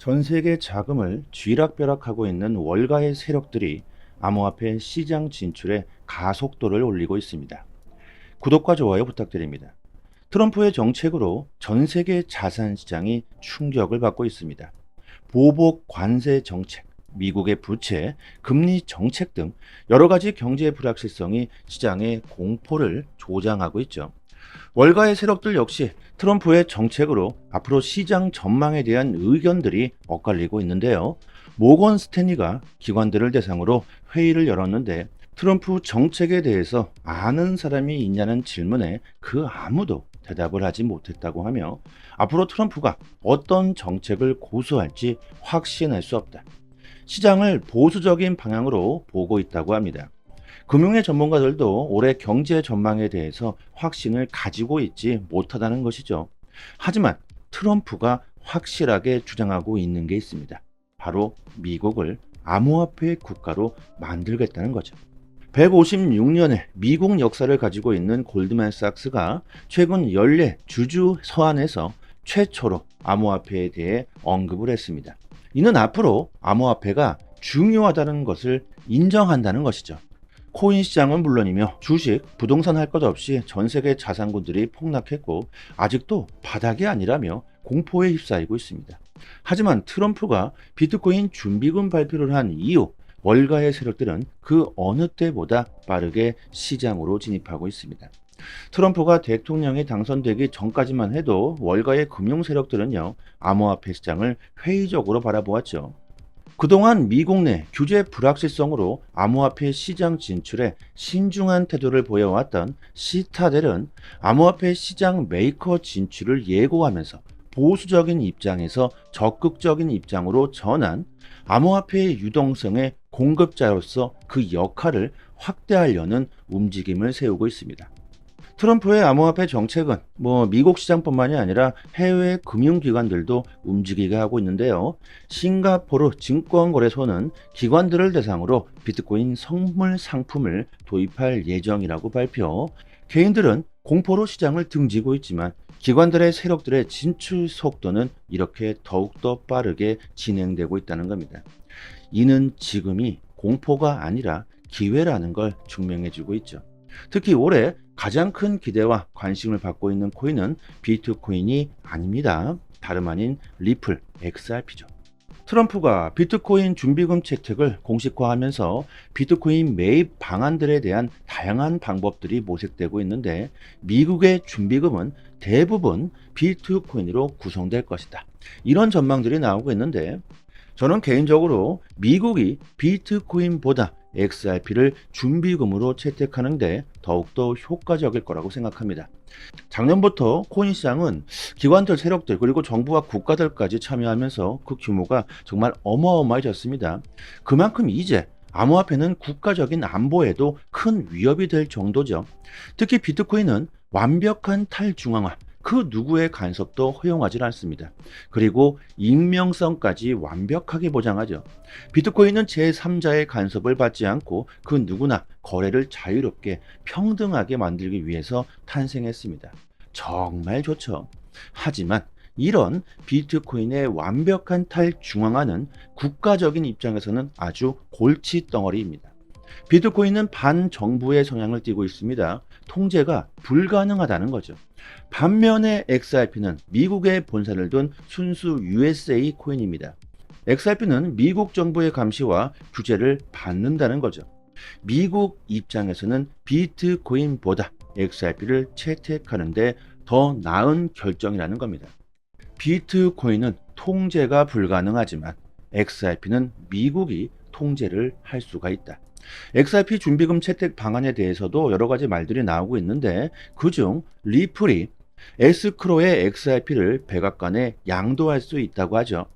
전 세계 자금을 쥐락펴락하고 있는 월가의 세력들이 암호화폐 시장 진출에 가속도를 올리고 있습니다. 구독과 좋아요 부탁드립니다. 트럼프의 정책으로 전 세계 자산 시장이 충격을 받고 있습니다. 보복 관세 정책, 미국의 부채, 금리 정책 등 여러 가지 경제 불확실성이 시장의 공포를 조장하고 있죠. 월가의 세력들 역시 트럼프의 정책으로 앞으로 시장 전망에 대한 의견들이 엇갈리고 있는데요. 모건 스탠리가 기관들을 대상으로 회의를 열었는데 트럼프 정책에 대해서 아는 사람이 있냐는 질문에 그 아무도 대답을 하지 못했다고 하며 앞으로 트럼프가 어떤 정책을 고수할지 확신할 수 없다. 시장을 보수적인 방향으로 보고 있다고 합니다. 금융의 전문가들도 올해 경제 전망에 대해서 확신을 가지고 있지 못하다는 것이죠. 하지만 트럼프가 확실하게 주장하고 있는 게 있습니다. 바로 미국을 암호화폐 국가로 만들겠다는 거죠. 156년의 미국 역사를 가지고 있는 골드만삭스가 최근 연례 주주 서한에서 최초로 암호화폐에 대해 언급을 했습니다. 이는 앞으로 암호화폐가 중요하다는 것을 인정한다는 것이죠. 코인 시장은 물론이며 주식, 부동산 할 것 없이 전 세계 자산군들이 폭락했고 아직도 바닥이 아니라며 공포에 휩싸이고 있습니다. 하지만 트럼프가 비트코인 준비금 발표를 한 이후 월가의 세력들은 그 어느 때보다 빠르게 시장으로 진입하고 있습니다. 트럼프가 대통령이 당선되기 전까지만 해도 월가의 금융 세력들은요, 암호화폐 시장을 회의적으로 바라보았죠. 그동안 미국 내 규제 불확실성으로 암호화폐 시장 진출에 신중한 태도를 보여왔던 시타델은 암호화폐 시장 메이커 진출을 예고하면서 보수적인 입장에서 적극적인 입장으로 전한 암호화폐의 유동성의 공급자로서 그 역할을 확대하려는 움직임을 세우고 있습니다. 트럼프의 암호화폐 정책은 뭐 미국 시장뿐만이 아니라 해외 금융기관들도 움직이게 하고 있는데요. 싱가포르 증권거래소는 기관들을 대상으로 비트코인 선물 상품을 도입할 예정이라고 발표. 개인들은 공포로 시장을 등지고 있지만 기관들의 세력들의 진출 속도는 이렇게 더욱더 빠르게 진행되고 있다는 겁니다. 이는 지금이 공포가 아니라 기회라는 걸 증명해주고 있죠. 특히 올해 가장 큰 기대와 관심을 받고 있는 코인은 비트코인이 아닙니다. 다름 아닌 리플 XRP죠. 트럼프가 비트코인 준비금 채택을 공식화하면서 비트코인 매입 방안들에 대한 다양한 방법들이 모색되고 있는데 미국의 준비금은 대부분 비트코인으로 구성될 것이다. 이런 전망들이 나오고 있는데 저는 개인적으로 미국이 비트코인보다 XRP를 준비금으로 채택하는데 더욱더 효과적일 거라고 생각합니다. 작년부터 코인 시장은 기관들, 세력들, 그리고 정부와 국가들까지 참여하면서 그 규모가 정말 어마어마해졌습니다. 그만큼 이제 암호화폐는 국가적인 안보에도 큰 위협이 될 정도죠. 특히 비트코인은 완벽한 탈중앙화, 그 누구의 간섭도 허용하지 않습니다. 그리고 익명성까지 완벽하게 보장하죠. 비트코인은 제3자의 간섭을 받지 않고 그 누구나 거래를 자유롭게 평등하게 만들기 위해서 탄생했습니다. 정말 좋죠. 하지만 이런 비트코인의 완벽한 탈중앙화는 국가적인 입장에서는 아주 골치덩어리입니다. 비트코인은 반정부의 성향을 띠고 있습니다. 통제가 불가능하다는 거죠. 반면에 XRP는 미국의 본사를 둔 순수 USA 코인입니다. XRP는 미국 정부의 감시와 규제를 받는다는 거죠. 미국 입장에서는 비트코인보다 XRP를 채택하는데 더 나은 결정이라는 겁니다. 비트코인은 통제가 불가능하지만 XRP는 미국이 통제를 할 수가 있다. XRP 준비금 채택 방안에 대해서도 여러 가지 말들이 나오고 있는데 그중 리플이 에스크로의 XRP를 백악관에 양도할 수 있다고 하죠.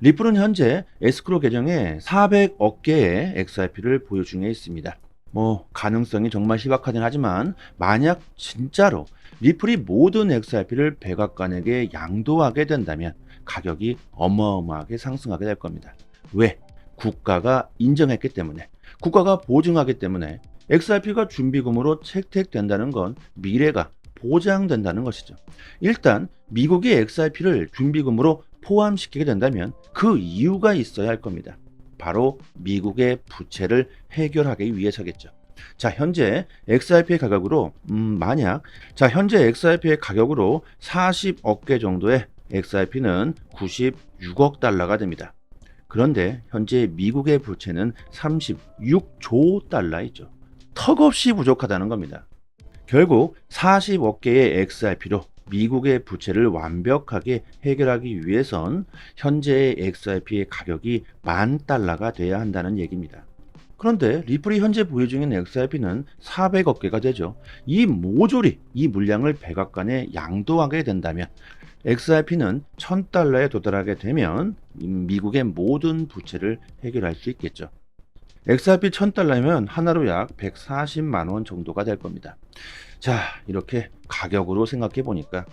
리플은 현재 에스크로 계정에 400억 개의 XRP를 보유 중에 있습니다. 뭐 가능성이 정말 희박하긴 하지만 만약 진짜로 리플이 모든 XRP를 백악관에게 양도하게 된다면 가격이 어마어마하게 상승하게 될 겁니다. 왜? 국가가 인정했기 때문에 국가가 보증하기 때문에 XRP가 준비금으로 채택된다는 건 미래가 보장된다는 것이죠. 일단 미국이 XRP를 준비금으로 포함시키게 된다면 그 이유가 있어야 할 겁니다. 바로 미국의 부채를 해결하기 위해서겠죠. 자, 현재 XRP의 가격으로 음, 만약 자, 현재 XRP의 가격으로 40억 개 정도의 XRP는 96억 달러가 됩니다. 그런데 현재 미국의 부채는 36조 달러이죠. 턱없이 부족하다는 겁니다. 결국 40억 개의 XRP로 미국의 부채를 완벽하게 해결하기 위해선 현재의 XRP의 가격이 만 달러가 돼야 한다는 얘기입니다. 그런데 리플이 현재 보유 중인 XRP는 400억 개가 되죠. 이 모조리 이 물량을 백악관에 양도하게 된다면 XRP는 1000달러에 도달하게 되면 미국의 모든 부채를 해결할 수 있겠죠. XRP 1000달러면 하나로 약 140만 원 정도가 될 겁니다. 자, 이렇게 가격으로 생각해 보니까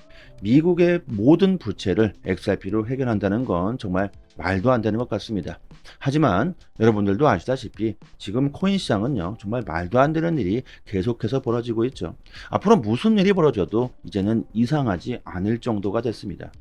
미국의 모든 부채를 XRP로 해결한다는 건 정말 말도 안 되는 것 같습니다. 하지만 여러분들도 아시다시피 지금 코인 시장은요, 정말 말도 안 되는 일이 계속해서 벌어지고 있죠. 앞으로 무슨 일이 벌어져도 이제는 이상하지 않을 정도가 됐습니다.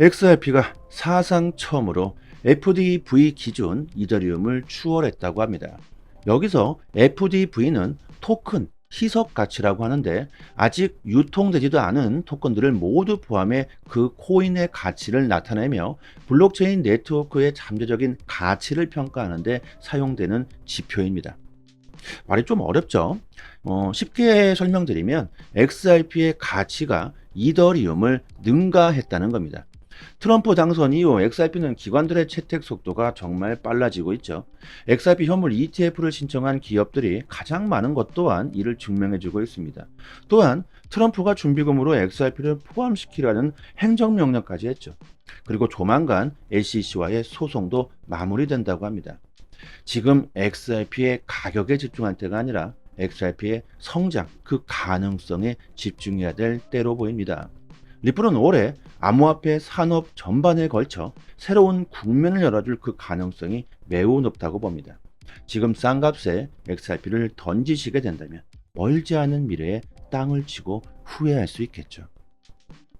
XRP가 사상 처음으로 FDV 기준 이더리움을 추월했다고 합니다. 여기서 FDV는 토큰, 희석 가치라고 하는데 아직 유통되지도 않은 토큰들을 모두 포함해 그 코인의 가치를 나타내며 블록체인 네트워크의 잠재적인 가치를 평가하는데 사용되는 지표입니다. 말이 좀 어렵죠? 어, 쉽게 설명드리면 XRP의 가치가 이더리움을 능가했다는 겁니다. 트럼프 당선 이후 XRP는 기관들의 채택 속도가 정말 빨라지고 있죠. XRP 현물 ETF를 신청한 기업들이 가장 많은 것 또한 이를 증명해주고 있습니다. 또한 트럼프가 준비금으로 XRP를 포함시키라는 행정명령까지 했죠. 그리고 조만간 SEC와의 소송도 마무리된다고 합니다. 지금 XRP의 가격에 집중할 때가 아니라 XRP의 성장, 그 가능성에 집중해야 될 때로 보입니다. 리플은 올해 암호화폐 산업 전반에 걸쳐 새로운 국면을 열어줄 그 가능성이 매우 높다고 봅니다. 지금 싼 값에 XRP를 던지시게 된다면 멀지 않은 미래에 땅을 치고 후회할 수 있겠죠.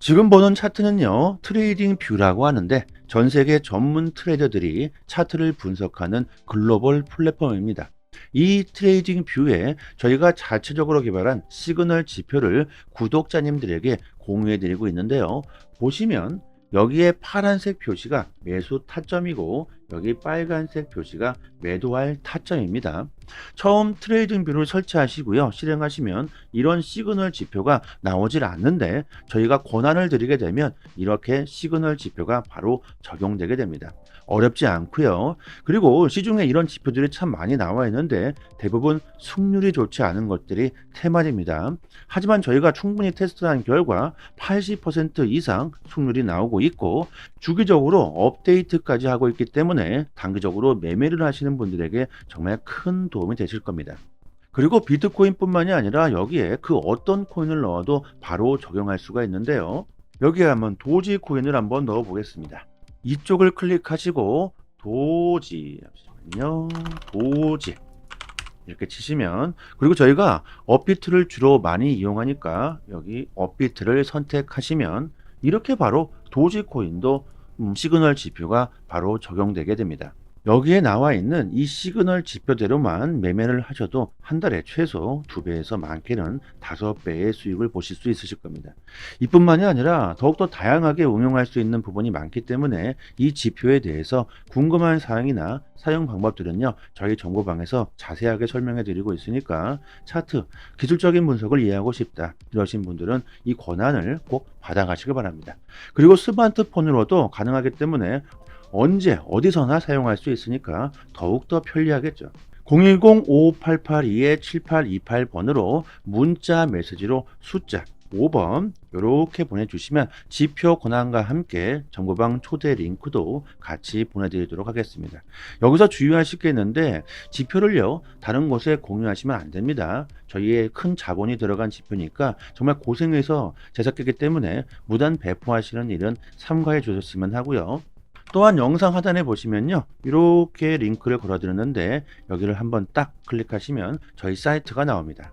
지금 보는 차트는요, 트레이딩 뷰라고 하는데 전 세계 전문 트레이더들이 차트를 분석하는 글로벌 플랫폼입니다. 이 트레이딩 뷰에 저희가 자체적으로 개발한 시그널 지표를 구독자님들에게 공유해 드리고 있는데요. 보시면 여기에 파란색 표시가 매수 타점이고 여기 빨간색 표시가 매도할 타점입니다. 처음 트레이딩 뷰를 설치하시고요. 실행하시면 이런 시그널 지표가 나오질 않는데 저희가 권한을 드리게 되면 이렇게 시그널 지표가 바로 적용되게 됩니다. 어렵지 않고요. 그리고 시중에 이런 지표들이 참 많이 나와 있는데 대부분 승률이 좋지 않은 것들이 테마입니다. 하지만 저희가 충분히 테스트한 결과 80% 이상 승률이 나오고 있고 주기적으로 업데이트까지 하고 있기 때문에 단기적으로 매매를 하시는 분들에게 정말 큰 도움이 되실 겁니다. 그리고 비트코인뿐만이 아니라 여기에 그 어떤 코인을 넣어도 바로 적용할 수가 있는데요. 여기에 한번 도지 코인을 한번 넣어 보겠습니다. 이쪽을 클릭하시고 도지 잠시만요. 도지 이렇게 치시면 그리고 저희가 업비트를 주로 많이 이용하니까 여기 업비트를 선택하시면 이렇게 바로 도지코인도 음, 시그널 지표가 바로 적용되게 됩니다. 여기에 나와 있는 이 시그널 지표대로만 매매를 하셔도 한 달에 최소 두 배에서 많게는 다섯 배의 수익을 보실 수 있으실 겁니다. 이뿐만이 아니라 더욱더 다양하게 응용할 수 있는 부분이 많기 때문에 이 지표에 대해서 궁금한 사항이나 사용 방법들은요 저희 정보방에서 자세하게 설명해 드리고 있으니까 차트 기술적인 분석을 이해하고 싶다 이러신 분들은 이 권한을 꼭 받아가시기 바랍니다. 그리고 스마트폰으로도 가능하기 때문에 언제 어디서나 사용할 수 있으니까 더욱더 편리하겠죠. 010-5588-7828번으로 문자 메시지로 숫자 5번 이렇게 보내주시면 지표 권한과 함께 정보방 초대 링크도 같이 보내드리도록 하겠습니다. 여기서 주의하실 게 있는데 지표를요 다른 곳에 공유하시면 안 됩니다. 저희의 큰 자본이 들어간 지표니까 정말 고생해서 제작했기 때문에 무단 배포하시는 일은 삼가해 주셨으면 하고요. 또한 영상 하단에 보시면요. 이렇게 링크를 걸어 드렸는데 여기를 한번 딱 클릭하시면 저희 사이트가 나옵니다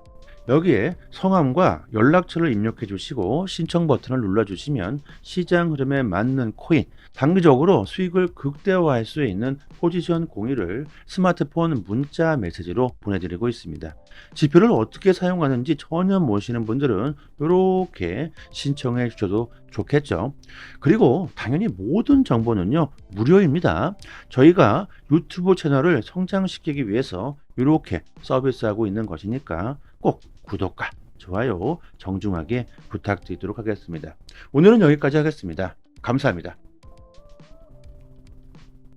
여기에 성함과 연락처를 입력해 주시고 신청 버튼을 눌러 주시면 시장 흐름에 맞는 코인, 단기적으로 수익을 극대화할 수 있는 포지션 공유를 스마트폰 문자 메시지로 보내드리고 있습니다. 지표를 어떻게 사용하는지 전혀 모르시는 분들은 이렇게 신청해 주셔도 좋겠죠. 그리고 당연히 모든 정보는요 무료입니다. 저희가 유튜브 채널을 성장시키기 위해서 이렇게 서비스하고 있는 것이니까 꼭 구독과 좋아요 정중하게 부탁드리도록 하겠습니다. 오늘은 여기까지 하겠습니다. 감사합니다.